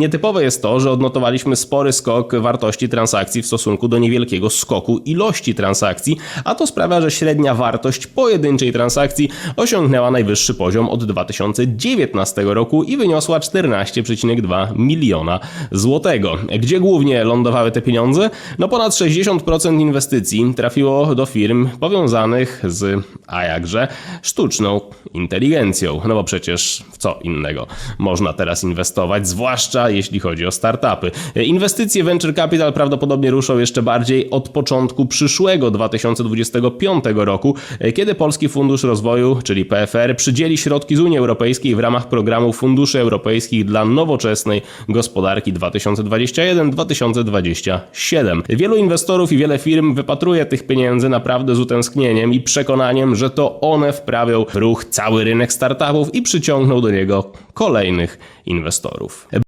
Nietypowe jest to, że odnotowaliśmy spory skok wartości transakcji w stosunku do niewielkiego skoku ilości transakcji, a to sprawia, że średnia wartość pojedynczej transakcji osiągnęła najwyższy poziom od 2019 roku i wyniosła 14,2 miliona złotego. Gdzie głównie lądowały te pieniądze? No ponad 60% inwestycji trafiło do firm powiązanych z, a jakże, sztuczną inteligencją. No bo przecież w co innego można teraz inwestować, zwłaszcza jeśli chodzi o startupy. Inwestycje venture capital prawdopodobnie ruszą jeszcze bardziej od początku przyszłego 2025 roku, kiedy Polski Fundusz Rozwoju, czyli PFR, przydzieli środki z Unii Europejskiej w ramach programu Funduszy Europejskich dla Nowoczesnej Gospodarki 2021-2027. Wielu inwestorów i wiele firm wypatruje tych pieniędzy naprawdę z utęsknieniem i przekonaniem, że to one wprawią w ruch cały rynek startupów i przyciągną do niego kolejnych inwestorów.